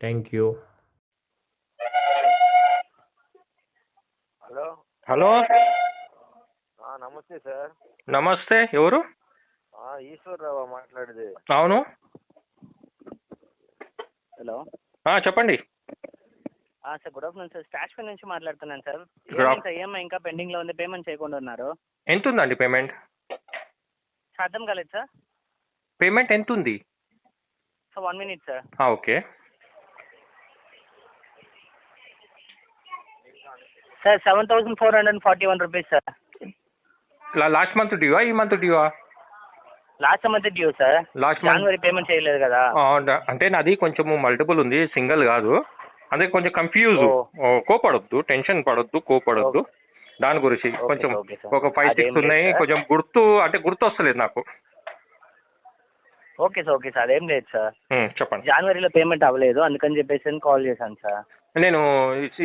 Thank you hello. Hello. ఆ, నమస్తే sir. నమస్తే ఎవరు? ఆ, ఈశ్వర్రావు మాట్లాడేది. అవును. హలో. ఆ, చెప్పండి. ఆ, sir good afternoon sir. Stashfin నుంచి మాట్లాడుతున్నాను సార్. Good ఏమైంది సార్? ఈఎంఐ ఇంకా పెండింగ్లో ఉంది? పేమెంట్ చేయకుండా ఉన్నారు. ఎంత ఉందండి పేమెంట్ అర్థం కాలేదు సార్. పేమెంట్ ఎంత ఉంది సార్ వన్ మినిట్ సార్. ఆ, okay. Sir seven thousand four hundred forty one rupees sir last month డ్యూవా ఈ month డ్యూవా last month due sir last జనవరి పేమెంట్ చేయలేదు కదా. అంటే నాది కొంచెము మల్టిపుల్ ఉంది సింగిల్ కాదు. అదే కొంచెం కన్ఫ్యూజ్ ఓ. కోపడొద్దు టెన్షన్ పడొద్దు కోపడొద్దు. దాని గురించి కొంచెం. ఒక ఫైవ్ సిక్స్ ఉన్నాయి. కొంచెం గుర్తు అంటే గుర్తు వస్తలేదు నాకు. ఓకే సార్ ఓకే సార్ అదేం లేదు సార్ ఉమ్, చెప్పండి. జనవరిలో పేమెంట్ అవ్వలేదు అందుకని చెప్పేసి కాల్ చేశాను సార్ నేను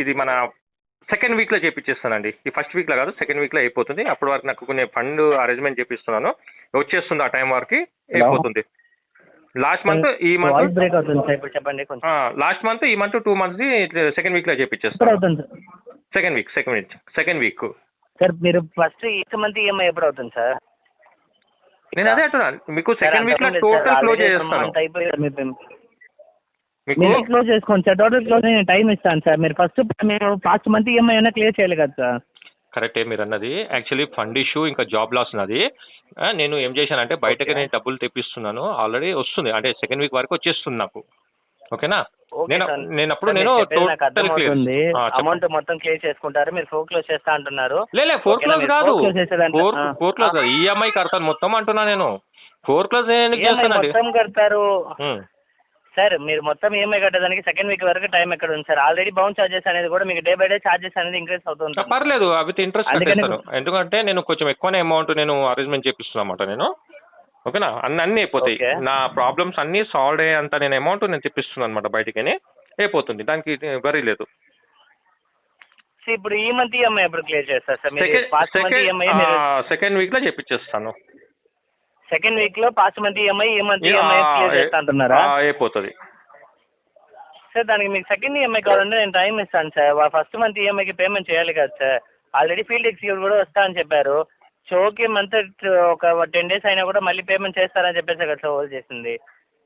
ఇది మన సెకండ్ వీక్లో చేపించేస్తానండి ఈ ఫస్ట్ వీక్లో కాదు సెకండ్ వీక్లో అయిపోతుంది. అప్పటి వరకు నాకు కొన్ని ఫండ్ అరేంజ్మెంట్ చేపిస్తున్నాను. వచ్చేస్తుంది ఆ టైం వరకు అయిపోతుంది. లాస్ట్ మంత్ ఈ మంత్ బ్రేక్ అవుతుంది చెప్పండి లాస్ట్ మంత్ ఈ మంత్ టూ మంత్స్ సెకండ్ వీక్లో ఎప్పుడు చేపించేస్తాను second week second week second week. Sir మీరు ఫస్ట్ ఈ మంత్ ఈఎంఐ ఎప్పుడు అవుతుంది సార్? నేను అదే అంటున్నాను. మీకు సెకండ్ వీక్లో టోటల్ క్లోజ్ చేస్తాను మంత్ అయిపోయింది మీ పేమెంట్ మీకు మీరు క్లోజ్ చేసుకోండి సార్ టోటల్ క్లోజ్ నేను టైం ఇస్తాను సార్. మీరు ఫస్ట్ మీరు ఫాస్ట్ మంత్ ఈఎంఐ అయినా క్లియర్ చేయాలి కదా సార్. కరెక్టే మీరు అన్నది. యాక్చువల్లీ ఫండ్ ఇష్యూ ఇంకా జాబ్ లాస్ ఉన్నది నేను ఏం చేశానంటే బయటకి. నేను డబ్బులు తెప్పిస్తున్నాను. ఆల్రెడీ వస్తుంది. అంటే సెకండ్ వీక్ వరకు వచ్చేస్తుంది నాకు. ఓకేనా? ఓకే నేను. నేను అప్పుడు నేను టోటల్ క్లియర్ అమౌంట్ మొత్తం క్లియర్ చేసుకుంటారు. మీరు ఫోర్ క్లోజ్ చేస్తా అంటున్నారు. లే ఫోర్ క్లోజ్ కాదు. ఫోర్ క్లోజ్ కాదు. ఈఎంఐ కడతాను మొత్తం అంటున్నా నేను. ఫోర్ క్లోజ్ చేస్తానండి? మొత్తం కడతారు. ఉమ్. సార్ మీరు మొత్తం ఈఎంఐ కట్టడానికి సెకండ్ వీక్ వరకు టైం ఎక్కడ ఉంది సార్ ఆల్రెడీ బౌన్స్ చార్జెస్ అనేది కూడా మీకు డే బై డే చార్జెస్ అనేది ఇంక్రీస్ అవుతుంది పర్లేదు విత్ ఇంట్రెస్ట్ ఎందుకంటే నేను కొంచెం ఎక్కువనే అమౌంట్ నేను అరేంజ్మెంట్ చేపిస్తున్నమాట నేను. ఓకేనా? అన్ని అన్ని అయిపోతాయి. నా ప్రాబ్లమ్స్ అన్ని సాల్వ్ అయ్యేంత నేను అమౌంట్ నేను తెప్పిస్తున్నాను అనమాట బయటికి అయిపోతుంది. దానికి వరీ లేదు. సో ఇప్పుడు ఈ మంత్ ఈఎంఐ ఎప్పుడు క్లియర్ చేస్తారు సార్ సెకండ్ వీక్లో చేపించేస్తాను సెకండ్ వీక్లో పాస్ట్ మంత్ ఈఎంఐ ఈ మంత్ ఈఎంఐ క్లియర్ చేస్తా అంటున్నారా అయిపోతుంది. సార్ దానికి మీకు సెకండ్ ఈఎంఐ కావాలంటే నేను టైం ఇస్తాను సార్. ఫస్ట్ మంత్ ఈఎంఐకి పేమెంట్ చేయాలి కదా సార్. ఆల్రెడీ ఫీల్డ్ ఎగ్జిక్యూటివ్ కూడా వస్తా అని చెప్పారు. ఓకే మంత్ ఒక టెన్ డేస్ అయినా కూడా మళ్ళీ పేమెంట్ చేస్తారని చెప్పేసి కదా సార్ హోల్డ్ చేసింది.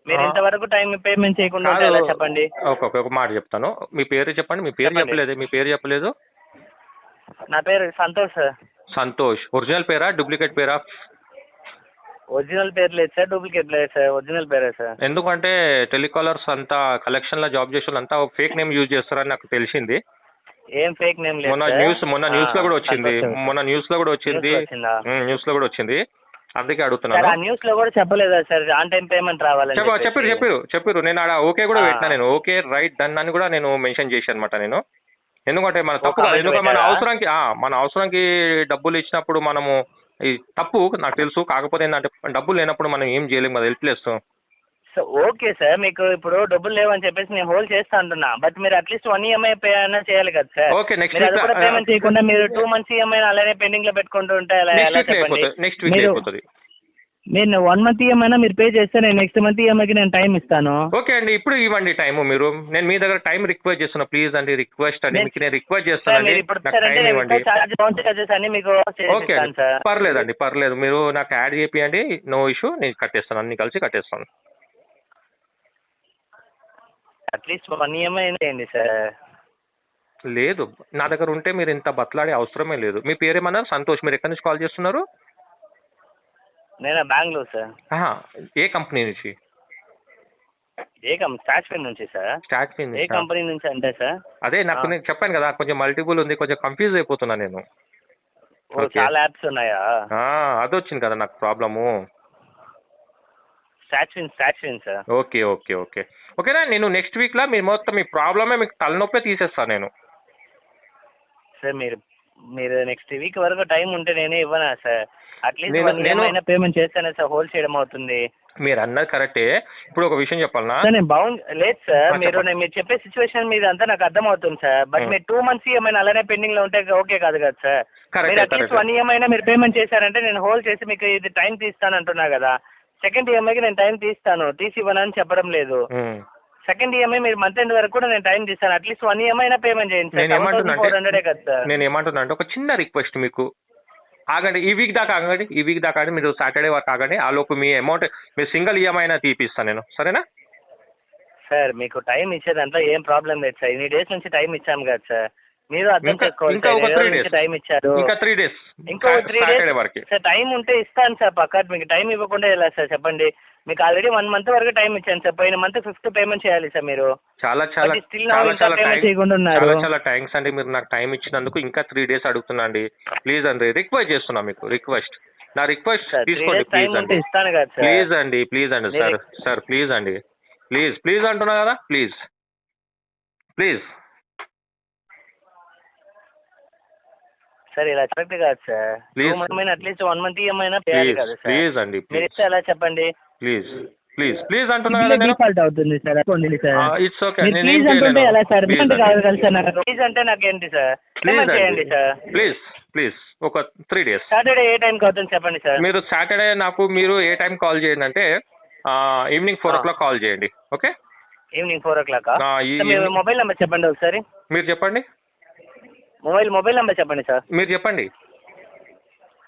మీరు. ఇంతవరకు టైం పేమెంట్ చేయకుండా ఎలా చెప్పండి? ఒక ఒక- మాట చెప్తాను. మీ పేరు చెప్పండి. మీ పేరు. చెప్పలేదు. మీ పేరు చెప్పలేదు? నా పేరు సంతోష్ సార్. సంతోష్. ఒరిజినల్ పేరా? డూప్లికేట్ పేరా? ఒరిజినల్ పేరు లేదు సార్ డూప్లికేట్ లేదు సార్ ఒరిజినల్ పేరే సార్. ఎందుకంటే టెలికాలర్స్ అంతా కలెక్షన్లో జాబ్ చేసే అంతా ఫేక్ నేమ్ యూజ్ చేస్తారని నాకు తెలిసింది. ఏం ఫేక్ నేమ్ లేదు మొన్న. న్యూస్ మొన్న న్యూస్లో కూడా వచ్చింది. మొన్న న్యూస్లో కూడా వచ్చింది. న్యూస్లో కూడా వచ్చింది. అందుకే అడుగుతున్నాను. న్యూస్లో కూడా చెప్పలేదా సార్? ఆన్ టైం పేమెంట్ చెప్పేసి. చెప్పారు చెప్పారు చెప్పారు నేను ఆడ ఓకే కూడా. పెట్టినా నేను. ఓకే రైట్ డన్ అని కూడా నేను మెన్షన్ చేశాను అనమాట నేను. ఎందుకంటే మన తప్పు ఎందుకంటే మన? అవసరానికి మన అవసరానికి డబ్బులు ఇచ్చినప్పుడు మనము ఈ తప్పు నాకు తెలుసు. కాకపోతే ఏంటంటే డబ్బులు లేనప్పుడు మనం ఏం చేయలేము కదా హెల్ప్లెస్ ఓకే సార్. మీకు ఇప్పుడు డబ్బులు లేవని చెప్పేసి నేను హోల్డ్ చేస్తా అంటున్నా. బట్ మీరు అట్లీస్ట్ వన్ ఈఎంఐ పే అయినా చేయాలి కదా సార్. ఓకే నెక్స్ట్ వీక్ కూడా పేమెంట్ చేయకుండా మీరు టూ మంత్స్ ఈఎంఐ అలానే పెండింగ్లో పెట్టుకుంటూ ఉంటే ఎలా ఎలా నెక్స్ట్ వీక్ అయిపోతుంది. మీరు వన్ మంత్ ఈఎంఐ మీరు పే చేస్తే నేను నెక్స్ట్ మంత్ ఈఎంఐకి నేను టైం ఇస్తాను. ఓకే అండి ఇప్పుడు ఇవ్వండి టైం మీరు. నేను మీ దగ్గర టైం రిక్వెస్ట్ చేస్తున్నా ప్లీజ్ అండి రిక్వెస్ట్ అండి నేను- మీకు నేను రిక్వెస్ట్ చేస్తానండి నాకు టైం నేను ఇవ్వండి. చార్జ్ బౌన్స్ చార్జెస్ అన్ని మీకు ఓకే పర్లేదండి పర్లేదు. మీరు నాకు యాడ్ చేపియండి. నో ఇష్యూ నేను కట్టేస్తాను. అన్ని కలిసి కట్టేస్తాను. అట్లీస్ట్ వన్ ఈఎంఐ చేయండి సార్. లేదు. నా దగ్గర ఉంటే మీరు ఇంత బతలాడే అవసరమే లేదు. మీ పేరేమన్నారు? సంతోష్. మీరు ఎక్కడి నుంచి కాల్ చేస్తున్నారు? నేను? బెంగళూరు సార్. ఏ కంపెనీ నుంచి? ఏ కంపెనీ స్టాచ్ఫిన్ నుంచి సార్. స్టార్ట్ ఏ కంపెనీ నుంచి అంటే సార్? అదే నాకు. నేను చెప్పాను కదా కొంచెం మల్టిపుల్ ఉంది కొంచెం కన్ఫ్యూజ్ అయిపోతున్నా నేను. చాలా యాప్స్ ఉన్నాయా? అది వచ్చింది కదా నాకు ప్రాబ్లము. స్టాచ్యూన్ స్టాచ్యూన్ సార్. Okay okay okay. ఓకేనా నేను నెక్స్ట్ వీక్లో మీ మొత్తం మీ ప్రాబ్లమే మీకు తలనొప్పే తీసేస్తాను నేను. సార్ మీరు మీరు నెక్స్ట్ వీక్ వరకు టైం ఉంటే నేనే ఇవ్వనా సార్? అట్లీస్ట్ నేను- అయినా పేమెంట్ చేస్తేనే సార్ హోల్ చేయడం అవుతుంది. మీరు అన్నది కరెక్టే ఇప్పుడు ఒక విషయం చెప్పాలనా? నేను బాగుంది లేదు సార్ మీరు మీరు చెప్పే సిచ్యువేషన్ మీద అంతా నాకు అర్థమవుతుంది సార్ బట్ Hmm. మీరు టూ మంత్స్ ఈఎంఐ అలానే పెండింగ్లో ఉంటే ఓకే కాదు కదా సార్ మీరు అట్లీస్ట్. వన్ ఈఎంఐ మీరు పేమెంట్ చేశారంటే నేను హోల్ చేసి మీకు ఇది టైం తీస్తాను అంటున్నా కదా. సెకండ్ ఈఎంఐకి నేను టైం తీస్తాను. తీసి ఇవ్వనని చెప్పడం లేదు. సెకండ్ ఈఎంఐ మీరు మంత్ ఎండ్ వరకు కూడా నేను టైం తీస్తాను. అట్లీస్ట్ వన్ ఈఎంఐ అయినా పేమెంట్ చేయండి సార్ నేను ఏమంటున్నా అంటే ఒక చిన్న రిక్వెస్ట్ మీకు. ఆగండి ఈ వీక్ దాకా ఆగండి ఈ వీక్ దాకా ఆగండి మీరు సాటర్డే వరకు ఆగండి ఆ లోపు మీ అమౌంట్ మీరు సింగిల్ ఈఎంఐ అయినా తీపిస్తాను నేను. సరేనా? సార్ మీకు టైం ఇచ్చే దాంట్లో ఏం ప్రాబ్లం లేదు సార్. ఇన్ని డేస్ నుంచి టైం ఇచ్చాము కదా సార్. మీరు అర్థం ఇంకా- ఒక. టైం ఇచ్చారు. ఇంకా త్రీ డేస్ ఇంకో త్రీ డేస్ వరకు. సార్ టైం ఉంటే ఇస్తాను సార్ పక్కా. మీకు టైం ఇవ్వకుండా ఎలా సార్ చెప్పండి? మీకు ఆల్రెడీ వన్ మంత్ వరకు టైం ఇచ్చాను సార్. పోయిన మంత్ ఫిఫ్త్ పేమెంట్ చేయాలి సార్ మీరు. చాలా చాలా now చాలా చాలా. చాలా చాలా థ్యాంక్స్ అండి. మీరు నాకు టైం ఇచ్చినందుకు ఇంకా త్రీ డేస్ అడుగుతున్నా అండి. ప్లీజ్ అండి రిక్వెస్ట్ చేస్తున్నా మీకు. రిక్వెస్ట్ నా రిక్వెస్ట్ తీసుకోండి. ప్లీజ్ అండి. ప్లీజ్ అండి ప్లీజ్ అండి సార్. సార్ ప్లీజ్ అండి. ప్లీజ్ ప్లీజ్ అంటున్నా కదా? ప్లీజ్ ప్లీజ్ సార్ ఇలా కరెక్ట్ కాదు sir. Two month at least one month please కదా సార్. ప్లీజ్ అండి మీరు ప్లీజ్ ఇస్తే ఎలా చెప్పండి? ప్లీజ్ ప్లీజ్ ప్లీజ్ డిఫాల్ట్ అవుతుంది సార్ అనుకోండి సార్. ఇట్స్ ఓకే మీరు నేను ఏం ప్లీజ్ అంటుంటే ఎలా సార్? ప్లీజ్ పేమెంట్ కాదు కదా సార్ నాకు. ప్లీజ్ అంటే నాకేంటి సార్? చేయండి సార్? ప్లీజ్ ప్లీజ్ ఒక త్రీ డేస్ సాటర్డే ఏ టైంకి అవుతుంది చెప్పండి సార్? మీరు సాటర్డే నాకు మీరు ఏ టైం కాల్ చేయండి అంటే evening four o'clock call చేయండి. Okay evening four o'clock mobile number చెప్పండి ఒకసారి. మీరు చెప్పండి. మొబైల్ మొబైల్ నెంబర్ చెప్పండి సార్. మీరు చెప్పండి.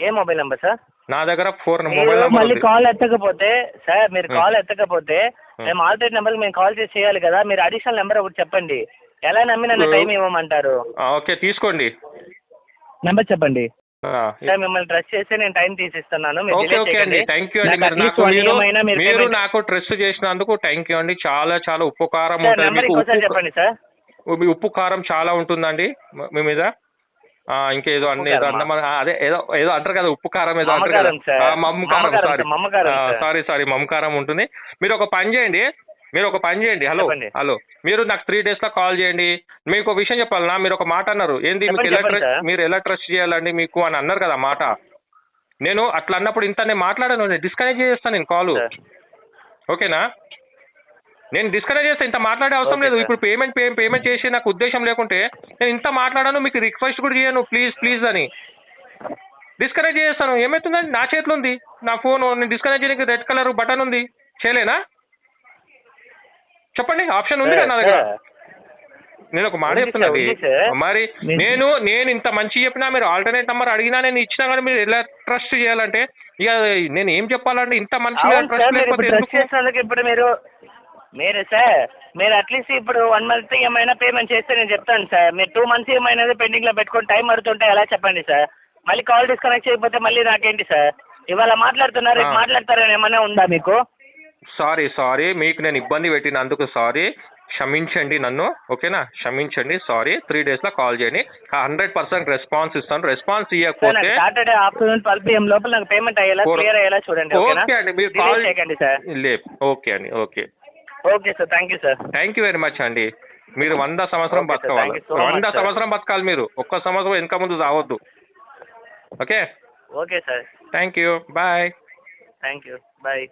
ఏ మొబైల్ నెంబర్ సార్? నా దగ్గర ఫోర్ మొబైల్ నెంబర్ మళ్ళీ ఉంది. కాల్ ఎత్తకపోతే సార్ మీరు. కాల్ ఎత్తకపోతే. మేము. ఆల్టర్నేట్ నెంబర్కి మేము కాల్ చేసి చేయాలి కదా మీరు అడిషనల్ నెంబర్ ఒకటి చెప్పండి. ఎలా నమ్మి నన్ను టైం ఇవ్వమంటారు? ఓకే తీసుకోండి. నెంబర్ చెప్పండి. ఆ, సార్ మిమ్మల్ని ట్రస్ట్ చేసి నేను టైం తీసిస్తున్నాను. మీరు ఓకే delay ఓకే అండి. చేయకండి. థ్యాంక్ యూ అండి. నాకు మీరు at least నాకు one మీరు EMI అయినా మీరు మీరు payment- నాకు ట్రస్ట్ చేసినందుకు థ్యాంక్ యూ అండి. చాలా చాలా ఉప్పు కారం సార్ ఉంటుంది నెంబర్ మీకు ఇంకోసారి చెప్పండి సార్. ఉప్పు కారం చాలా ఉంటుందండి మ- మీద? ఇంకేదో అన్ని ఏదో? అన్నమా అదే ఏదో ఏదో అంటారు కదా ఉప్పు కారం ఏదో అంటారు కదా. మమ్మకారం మమకారం sorry sir, sir. Sorry sorry మమకారం ఉంటుంది. మీరు ఒక పని చేయండి మీరు ఒక పని చేయండి హలో. హలో. మీరు నాకు త్రీ డేస్లో కాల్ చేయండి. మీకు ఒక విషయం చెప్పాలనా? మీరు ఒక మాట అన్నారు. ఏంది మీకు ఎలా. మీరు ఎలా ట్రస్ట్ చేయాలండి మీకు అని అన్నారు కదా మాట. నేను అట్లా అన్నప్పుడు ఇంత నేను మాట్లాడాను డిస్కనెక్ట్ చేస్తాను నేను కాల్. ఓకేనా? నేను డిస్కనెక్ట్ చేస్తే ఇంత మాట్లాడే అవసరం లేదు. ఇప్పుడు పేమెంట్ పేమెంట్ చేసి నాకు ఉద్దేశం లేకుంటే నేను ఇంత మాట్లాడాను మీకు రిక్వెస్ట్ కూడా చేయను ప్లీజ్ ప్లీజ్ అని. డిస్కనెక్ట్ చేస్తాను. ఏమవుతుందండి నా చేతిలో ఉంది నా ఫోన్ నేను డిస్కనెక్ట్ చేయడానికి రెడ్ కలర్ బటన్ ఉంది. చేయలేనా? చెప్పండి ఆప్షన్ ఉంది కదా నా దగ్గర? నేను ఒక మాట ఉంది చెప్తున్నా సార్, ఉంది సార్. మరి నేను- నేను ఇంత మంచి చెప్పినా మీరు ఆల్టర్నేట్ నెంబర్ అడిగినా నేను ఇచ్చినా కానీ మీరు ఎలా ట్రస్ట్ చేయాలంటే ఇక నేను ఏం చెప్పాలంటే ఇంత మంచి ట్రస్ట్ లేకపోతే ఎందుకు? మీరు సార్ మీరు అట్లీస్ట్ ఇప్పుడు వన్ మంత్ ఏమైనా పేమెంట్ చేస్తే నేను చెప్తాను సార్. మీరు టూ మంత్స్ ఏమైనా పెండింగ్లో పెట్టుకొని టైం పడుతుంటే ఎలా చెప్పండి సార్? మళ్ళీ కాల్ డిస్కనెక్ట్ చేయకపోతే మళ్ళీ నాకేంటి సార్? ఇవాళ మాట్లాడుతున్నారు రేపు. మాట్లాడతారని ఏమైనా ఉందా మీకు? సారీ సారీ మీకు నేను ఇబ్బంది పెట్టినందుకు సారీ క్షమించండి నన్ను ఓకేనా? క్షమించండి సారీ త్రీ డేస్లో కాల్ చేయండి. హండ్రెడ్ పర్సెంట్ రెస్పాన్స్ ఇస్తాను. రెస్పాన్స్ ఇవ్వకపోతే సాటర్డే ఆఫ్టర్నూన్ ట్వెల్వ్ పిఎం లోపల నాకు పేమెంట్ అయ్యేలా క్లియర్ అయ్యేలా చూడండి ఓకే అండి. మీరు కాల్ చేయకండి సార్. లే ఓకే అండి okay. Okay sir thank you sir. Thank you very much అండి. మీరు వంద సంవత్సరం Okay, sir. బతకవాలి. Thank you so much, వంద sir. సంవత్సరం బతకాలి మీరు. ఒక్క సంవత్సరం వెనక ముందు రావద్దు okay? Okay sir. Thank you bye thank you bye